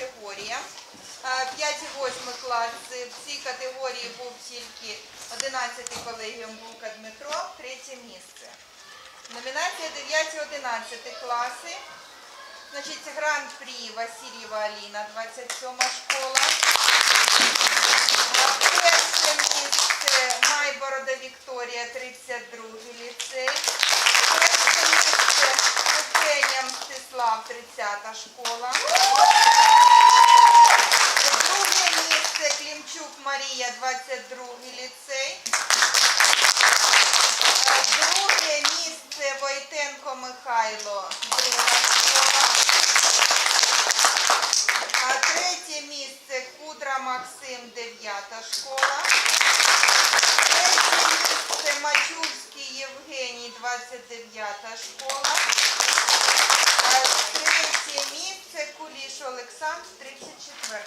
категорія. 5-8 класи. В цій категорії був тільки 11 колегіум Булка Дмитро, третє місце. Номінація 9-11 класи. Значить, гран-прі Васильєва Аліна, 27 школа. Перше місце Майборода Вікторія, 32 ліцей. Перше місце Євгенія Мстислав, 30 школа. Друге місце Клімчук Марія, 22 ліцей. Е, Друге місце Войтенко Михайло. А третє місце Кудра Максим, 9 школа. Третє місце Мачульський Євгеній, 29 школа. А Третє місце Куліш Олександр, 34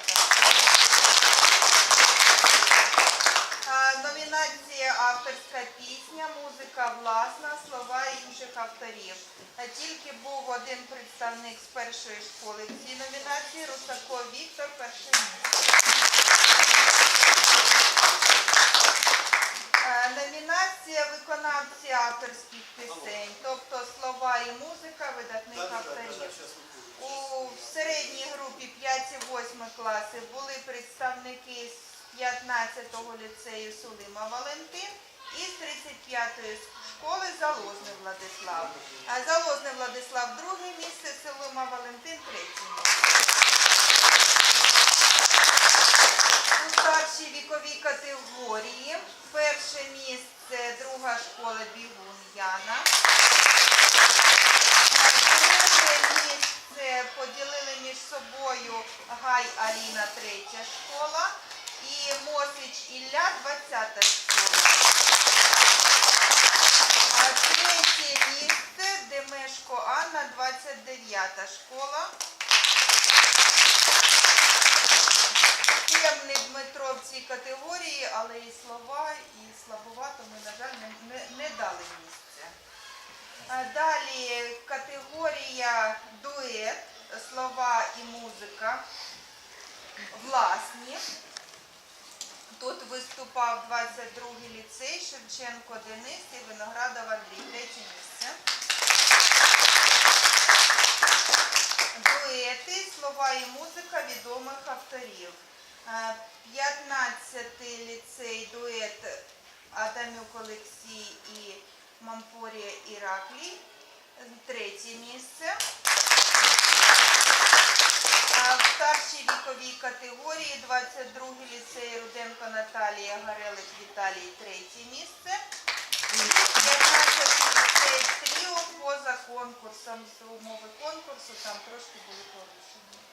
А, Номінація авторська пісня, власна, слова інших авторів. Тільки був один представник з першої школи в цій номінації Русаков Віктор, місце. Е, Номінація виконавці авторських пісень, тобто слова і музика видатних авторів. У середній групі 5-8 класи були представники з 15-го ліцею Сулима Валентин і з 35-ї школи Залозний Владислав. А Владислав друге місце, Сулима Валентин третє місце. У старшій віковій категорії перше місце друга школа Бігун Яна. Поділили між собою Гай Аліна, третя школа, і Мосич Ілля, 20 школа. А Третє місце Демешко Анна, 29 школа. Темний Дмитро в цій категорії, але і слова, і слабовато ми, на жаль, не, не, дали місця. Далі категорія дует, слова і музика власні. Тут виступав 22-й ліцей, Шевченко Денис і Виноградов Андрій, третє місце. Дуети, слова і музика відомих авторів. Е, 15-й ліцей дует Адамюк Олексій і Мампорія Іраклій. Третє місце. В старшій віковій категорії 22-й ліцей Руденко Наталія Гарелик Віталій третє місце. 15-й ліцей Тріо поза конкурсом за умови конкурсу, там трошки були порушені.